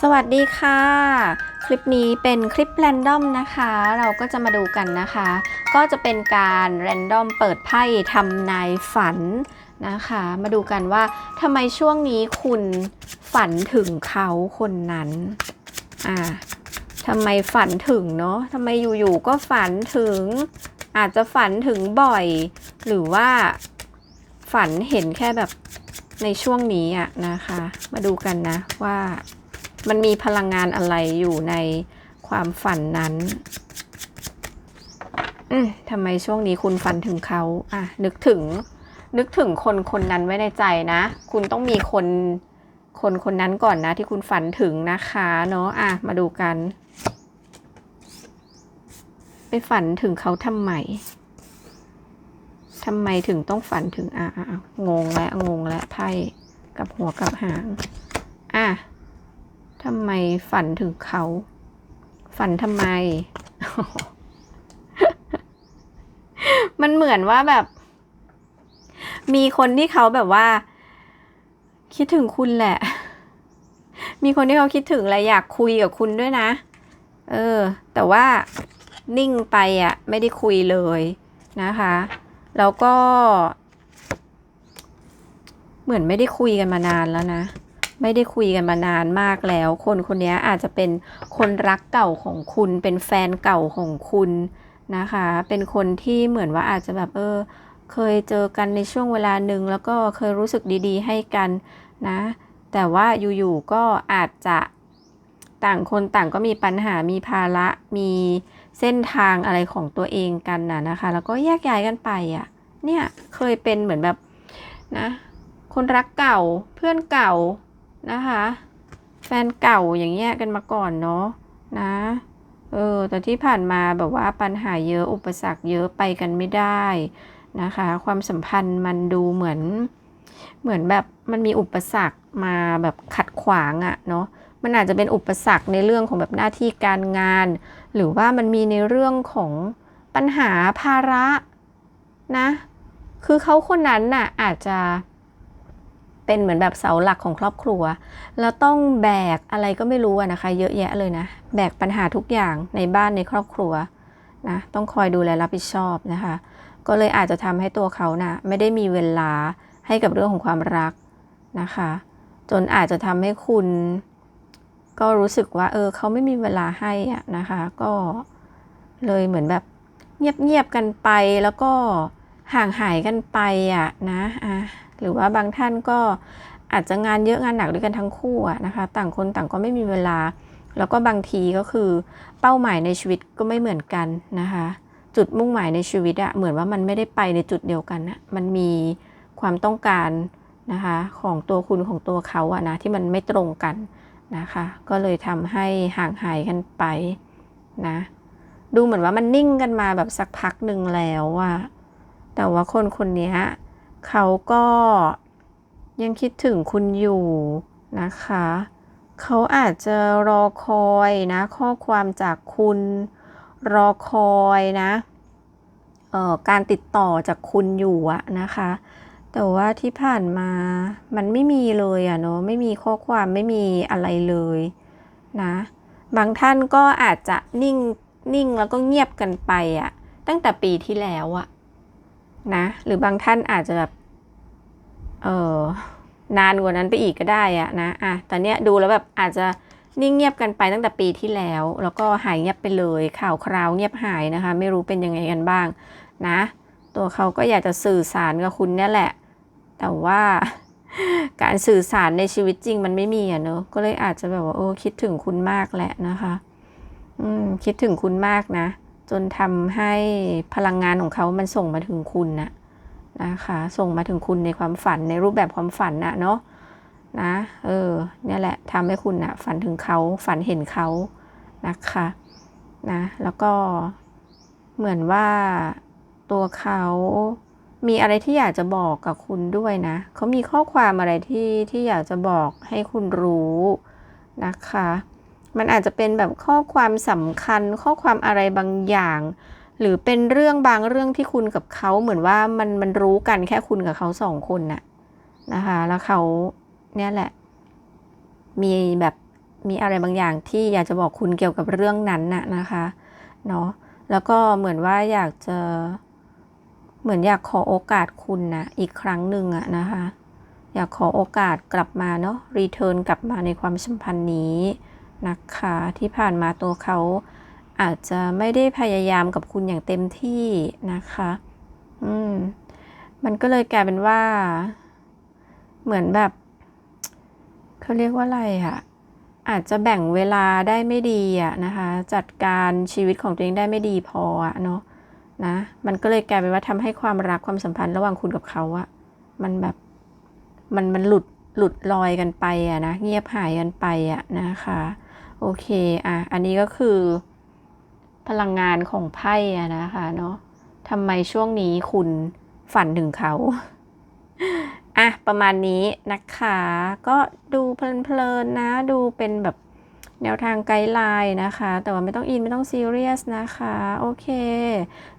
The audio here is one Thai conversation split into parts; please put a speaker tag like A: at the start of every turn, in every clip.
A: สวัสดีค่ะ คลิปนี้เป็นคลิปแรนดอมนะคะ เราก็จะมาดูกันนะคะ ก็จะเป็นการแรนดอมเปิดไพ่ทำนายฝันนะคะ มาดูกันว่าทำไมช่วงนี้คุณฝันถึงเขาคนนั้นอ่าทำไมฝันถึงเนาะทำไมอยู่ๆก็ฝันถึง อาจจะฝันถึงบ่อย หรือว่าฝันเห็นแค่แบบในช่วงนี้อะนะคะ มาดูกันนะว่า มันมีพลังงานอะไรอยู่ในความฝันนั้นอทำไมช่วงนี้คุณฝันถึงเขาอะนึกถึง นึกถึงคนคนนั้นไว้ในใจนะ คุณต้องมีคน คนคนนั้นก่อนนะ ที่คุณฝันถึงนะคะเนาะอะมาดูกัน ไปฝันถึงเขาทำไมทำไมถึงต้องฝันถึงอะงงแล้วงงแล้วไพ่กับหัวกับหาง อะ ทำไมฝันถึงเขา ฝันทำไม มันเหมือนว่าแบบ มีคนที่เขาแบบว่า คิดถึงคุณแหละ มีคนที่เขาคิดถึงอะอยากคุยกับคุณด้วยนะ เออ แต่ว่านิ่งไปอะ ไม่ได้คุยเลยนะคะ แล้วก็ เหมือนไม่ได้คุยกันมานานแล้วนะ ไม่ได้คุยกันมานานมากแล้ว คนคนนี้อาจจะเป็นคนรักเก่าของคุณ เป็นแฟนเก่าของคุณนะคะ เป็นคนที่เหมือนว่าอาจจะแบบเออ เคยเจอกันในช่วงเวลาหนึ่งแล้วก็เคยรู้สึกดีๆ ให้กันนะ แต่ว่าอยู่ๆก็อาจจะต่างคนต่างก็มีปัญหา มีภาระ มีเส้นทางอะไรของตัวเองกันนะนะคะ แล้วก็แยกย้ายกันไปอะ่ะ เนี่ยเคยเป็นเหมือนแบบนะ คนรักเก่า เพื่อนเก่า นะคะ แฟนเก่าอย่างเงี้ยกันมาก่อนเนาะนะเออแต่ที่ผ่านมาแบบว่าปัญหาเยอะอุปสรรคเยอะไปกันไม่ได้นะคะ ความสัมพันธ์มันดูเหมือน เหมือนแบบมันมีอุปสรรคมาแบบขัดขวางอะเนาะมันอาจจะเป็นอุปสรรคในเรื่องของแบบหน้าที่การงาน หรือว่ามันมีในเรื่องของปัญหาภาระนะ คือเขาคนนั้นน่ะอาจจะ เป็นเหมือนแบบเสาหลักของครอบครัว แล้วต้องแบกอะไรก็ไม่รู้นะคะ เยอะแยะเลยนะ แบกปัญหาทุกอย่างในบ้านในครอบครัวนะต้องคอยดูแลรับผิดชอบนะคะ ก็เลยอาจจะทำให้ตัวเขานะ่ะไม่ได้มีเวลาให้กับเรื่องของความรักนะคะ จนอาจจะทำให้คุณ ก็รู้สึกว่า เออเขาไม่มีเวลาให้อะนะคะ ก็เลยเหมือนแบบเงียบๆกันไปแล้วก็ ห่างหายกันไปอะนะอะหรือว่าบางท่านก็อาจจะงานเยอะงานหนักด้วยกันทั้งคู่อะนะคะ ต่างคนต่างก็ไม่มีเวลา แล้วก็บางทีก็คือเป้าหมายในชีวิตก็ไม่เหมือนกันนะคะ จุดมุ่งหมายในชีวิตอะเหมือนว่ามันไม่ได้ไปในจุดเดียวกันอะมันมีความต้องการนะคะของตัวคุณของตัวเขาอะนะที่มันไม่ตรงกันนะคะ ก็เลยทำให้ห่างหายกันไปนะ ดูเหมือนว่ามันนิ่งกันมาแบบสักพักหนึ่งแล้วอะ แต่ว่าคนคนนี้เขาก็ยังคิดถึงคุณอยู่นะคะ เขาอาจจะรอคอยนะ ข้อความจากคุณรอคอยนะการติดต่อจากคุณอยู่อะนะคะ แต่ว่าที่ผ่านมามันไม่มีเลยอะเนาะไม่มีข้อความไม่มีอะไรเลยนะ บางท่านก็อาจจะนิ่งนิ่งแล้วก็เงียบกันไปอะตั้งแต่ปีที่แล้วอะ นะ หรือบางท่านอาจจะแบบเออนานกว่านั้นไปอีกก็ได้อะนะอะตอนเนี้ยดูแล้วแบบอาจจะนิ่งเงียบกันไปตั้งแต่ปีที่แล้ว แล้วก็หายเงียบไปเลย ข่าวคราวเงียบหายนะคะ ไม่รู้เป็นยังไงกันบ้างนะ ตัวเขาก็อยากจะสื่อสารกับคุณเนี่ยแหละ แต่ว่าการสื่อสารในชีวิตจริงมันไม่มีอะเนอะก็เลยอาจจะแบบว่าโอ้คิดถึงคุณมากแหละนะคะ อืมคิดถึงคุณมากนะ จนทำให้พลังงานของเขามันส่งมาถึงคุณนะนะคะ ส่งมาถึงคุณในความฝันในรูปแบบความฝันนะเนาะนะเออเนี่ยแหละทำให้คุณนะฝันถึงเขาฝันเห็นเขานะคะนะแล้วก็เหมือนว่าตัวเขามีอะไรที่อยากจะบอกกับคุณด้วยนะ เขามีข้อความอะไรที่ที่อยากจะบอกให้คุณรู้นะคะ มันอาจจะเป็นแบบข้อความสำคัญ ข้อความอะไรบางอย่าง หรือเป็นเรื่องบางเรื่องที่คุณกับเขาเหมือนว่ามันมันรู้กันแค่คุณกับเขาสองคนน่ะนะคะ แล้วเขาเนี่ยแหละ มีแบบมีอะไรบางอย่างที่อยากจะบอกคุณเกี่ยวกับเรื่องนั้นน่ะนะคะเนาะแล้วก็เหมือนว่าอยากจะเหมือนอยากขอโอกาสคุณนะอีกครั้งหนึ่งอะนะคะ อยากขอโอกาสกลับมาเนาะรีเทิร์นกลับมาในความสัมพันธ์นี้ นะคะที่ผ่านมาตัวเขาอาจจะไม่ได้พยายามกับคุณอย่างเต็มที่นะคะ อืม มันก็เลยกลายเป็นว่า เหมือนแบบเขาเรียกว่าอะไรอะอาจจะแบ่งเวลาได้ไม่ดีอะนะคะ จัดการชีวิตของตัวเองได้ไม่ดีพออะเนาะนะ มันก็เลยกลายเป็นว่าทำให้ความรักความสัมพันธ์ระหว่างคุณกับเขาอะมันแบบมันมันหลุดหลุดลอยกันไปอะนะเงียบหายกันไปอะนะคะ โอเค อะ อันนี้ก็คือ พลังงานของไพ่อะนะคะเนาะทำไมช่วงนี้คุณฝันถึงเขา อะ ประมาณนี้นะคะ ก็ดูเพลินๆนะ ดูเป็นแบบแนวทางไกด์ไลน์นะคะ แต่ว่าไม่ต้องอินไม่ต้องซีเรียสนะคะ โอเค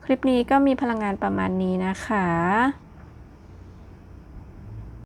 A: คลิปนี้ก็มีพลังงานประมาณนี้นะคะ